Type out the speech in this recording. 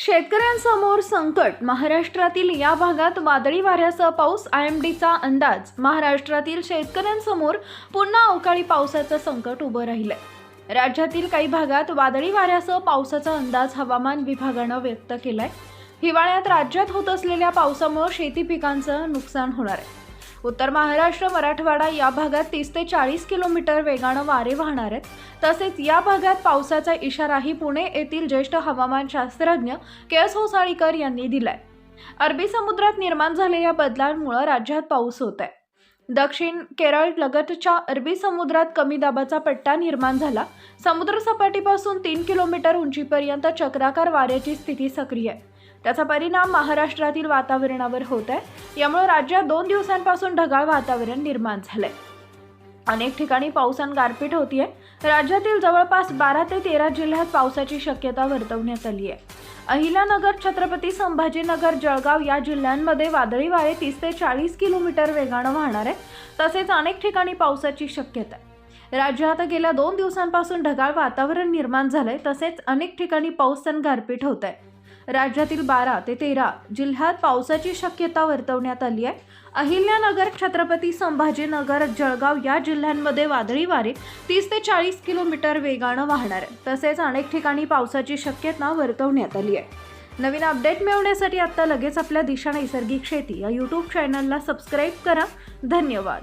शेतकऱ्यांसमोर संकट. महाराष्ट्रातील या भागात वादळी वाऱ्यासह पाऊस आय एम डीचा अंदाज. महाराष्ट्रातील शेतकऱ्यांसमोर पुन्हा अवकाळी पावसाचं संकट उभं राहिलंय. राज्यातील काही भागात वादळी वाऱ्यासह पावसाचा अंदाज हवामान विभागानं व्यक्त केलाय. हिवाळ्यात राज्यात होत असलेल्या पावसामुळे शेती पिकांचं नुकसान होणार आहे. उत्तर महाराष्ट्र मराठवाडा या भागात तीस ते चाळीस किलोमीटर वेगानं वारे वाहणार आहेत. तसेच या भागात पावसाचा इशाराही पुणे येथील ज्येष्ठ हवामानशास्त्रज्ञ के एस होसाळीकर यांनी दिलाय. अरबी समुद्रात निर्माण झालेल्या बदलांमुळे राज्यात पाऊस होत आहे. दक्षिण केरळ लगतच्या अरबी समुद्रात कमी दाबाचा पट्टा निर्माण झाला. समुद्रसपाटीपासून तीन किलोमीटर उंचीपर्यंत चक्राकार वाऱ्याची स्थिती सक्रिय आहे. त्याचा परिणाम महाराष्ट्रातील वातावरणावर होत आहे. यामुळे राज्यात दोन दिवसांपासून ढगाळ वातावरण निर्माण झालंय. अनेक ठिकाणी पावसान गारपीट होतीये. राज्यातील जवळपास बारा ते तेरा जिल्ह्यात पावसाची शक्यता वर्तवण्यात आली आहे. अहिलानगर छत्रपती संभाजीनगर जळगाव या जिल्ह्यांमध्ये वादळी वारे तीस ते चाळीस किलोमीटर वेगानं वाहणार आहे तसेच अनेक ठिकाणी पावसाची शक्यता आहे. राज्यात गेल्या दोन दिवसांपासून ढगाळ वातावरण निर्माण झालंय. तसेच अनेक ठिकाणी पाऊस आणि गारपीट होत आहे. राज्यातील बारा ते तेरा जिल्ह्यात पावसाची शक्यता वर्तवण्यात आली आहे. अहिल्यानगर छत्रपती संभाजीनगर जळगाव या जिल्ह्यांमध्ये वादळी वारे तीस ते चाळीस किलोमीटर वेगानं वाहणार आहे तसेच अनेक ठिकाणी पावसाची शक्यता वर्तवण्यात आली आहे. नवीन अपडेट मिळवण्यासाठी आत्ता लगेच आपल्या दिशा नैसर्गिक शेती या यूट्यूब चॅनलला सबस्क्राईब करा. धन्यवाद.